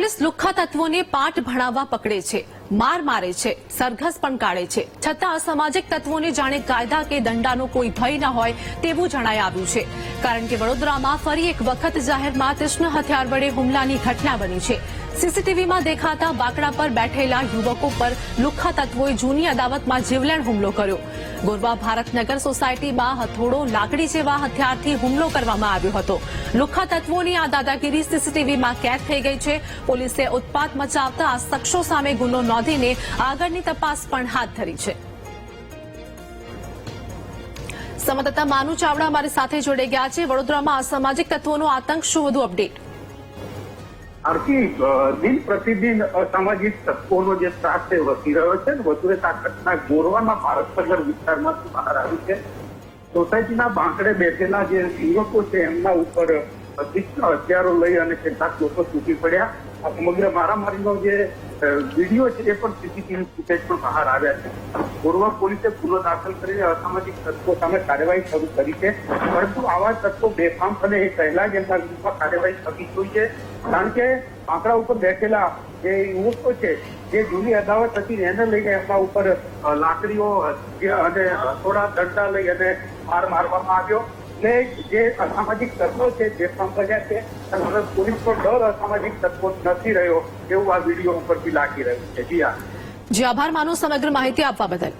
Police લુખ્ખા તત્વોને પાઠ ભણાવવા પકડે છે. માર મારે છે, સરઘસ પણ કાઢે છે. છતાં અસામાજિક તત્વોને જાણે કાયદા કે દંડાનો કોઈ ભય ન હોય તેવું જણાઈ આવ્યું છે. કારણ કે વડોદરામાં ફરી એક વખત જાહેરમાં તીક્ષ્ણ હથિયાર વડે હુમલાની ઘટના બની છે. સીસીટીવીમાં દેખાતા બાકડા પર બેઠેલા યુવકો પર લુખ્ખા તત્વોએ જૂની અદાવતમાં જીવલેણ હુમલો કર્યો. ગોરવા ભારતનગર સોસાયટીમાં હથોડો લાકડી જેવા હથિયારથી હુમલો કરવામાં આવ્યો હતો. લુખ્ખા તત્વોની આ દાદાગીરી સીસીટીવીમાં કેદ થઈ ગઈ છે. પોલીસે ઉત્પાત મચાવતા આ શખ્સો સામે ગુનો નોંધીને આગળની તપાસ પણ હાથ ધરી છે. સંવાદદાતા માનુ ચાવડા અમારી સાથે જોડાઈ ગયા છે. વડોદરામાં અસામાજિક તત્વોનો આતંક શું વધુ અપડેટ? આરતી દિન પ્રતિદિન અસામાજિક તત્વોનો જે ત્રાસ છે વધી રહ્યો છે વધુ એક આ ઘટના ગોરવાના ભારતનગર વિસ્તારમાંથી બહાર આવી છે. સોસાયટીના બાંકડે બેઠેલા જે યુવકો છે એમના ઉપર તીક્ષ્ણ હથિયારો લઈ અને કેટલાક લોકો તૂટી પડ્યા. આ સમગ્ર મારામારીનો જે વીડિયો છે એ પણ સીસીટીવી ફૂટેજ પણ બહાર આવ્યા છે. પૂર્વ પોલીસે ગુનો દાખલ કરીને અસામાજિક તત્વો સામે કાર્યવાહી શરૂ કરી છે. પરંતુ આવા તત્વો બેફામ અને એ પહેલા જ એમના વિરુદ્ધમાં કાર્યવાહી થવી જોઈએ. કારણ કે આંકડા ઉપર બેઠેલા જે યુવકો છે, જે જૂની અદાવત હતી એને લઈને એમના ઉપર લાકડીઓ અને થોડા દંડા લઈ અને માર મારવામાં આવ્યો. એટલે જે અસામાજિક તત્વો છે, જે બન્યા છે અને હવે પોલીસ પર ડર અસામાજિક તત્વો નથી રહ્યો એવું આ વીડિયો ઉપરથી લાગી રહ્યું છે. જી હા. જી, આભાર માનું સમગ્ર માહિતી આપવા બદલ.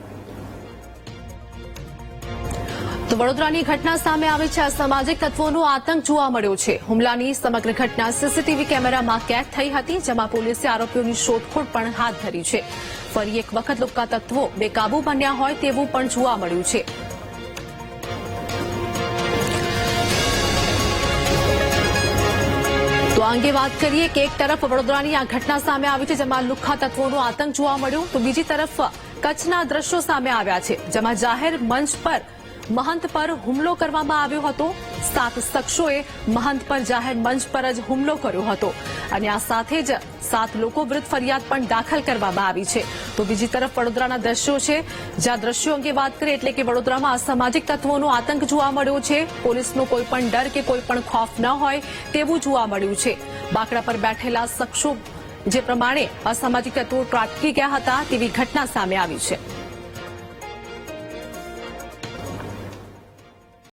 તો વડોદરાની ઘટના સામે આવે છે. અસામાજિક તત્વોનો આતંક જોવા મળ્યો છે. હુમલાની સમગ્ર ઘટના સીસીટીવી કેમેરામાં કેદ થઈ હતી, જેમાં પોલીસે આરોપીઓની શોધખોળ પણ હાથ ધરી છે. ફરી એક વખત લુપ્કા તત્વો બેકાબુ બન્યા હોય તેવું પણ જોવા મળ્યું છે. અંગે વાત કરીએ કે એક તરફ વડોદરાની આ ઘટના સામે આવી છે, જેમાં લુખ્ખા તત્વોનો આતંક જોવા મળ્યો, તો બીજી તરફ કચ્છના દ્રશ્યો સામે આવ્યા છે, જેમાં જાહેર મંચ પર મહંત પર હુમલો કરવામાં આવ્યો હતો. સાત શખ્સોએ મહંત પર જાહેર મંચ પર જ હુમલો કર્યો હતો. અને આ સાથે જ સાત લોકો વિરુદ્ધ ફરિયાદ પણ દાખલ કરવામાં આવી છે. તો બીજી તરફ વડોદરાના દ્રશ્યો છે. જ્યાં દ્રશ્યો અંગે વાત કરીએ એટલે કે વડોદરામાં અસામાજિક તત્વોનો આતંક જોવા મળ્યો છે. પોલીસનો કોઈ પણ ડર કે કોઈ પણ ખોફ ન હોય તેવું જોવા મળ્યું છે. બાકડા પર બેઠેલા શખ્સો જે પ્રમાણે અસામાજિક તત્વો ત્રાટકી ગયા હતા તેવી ઘટના સામે આવી છે.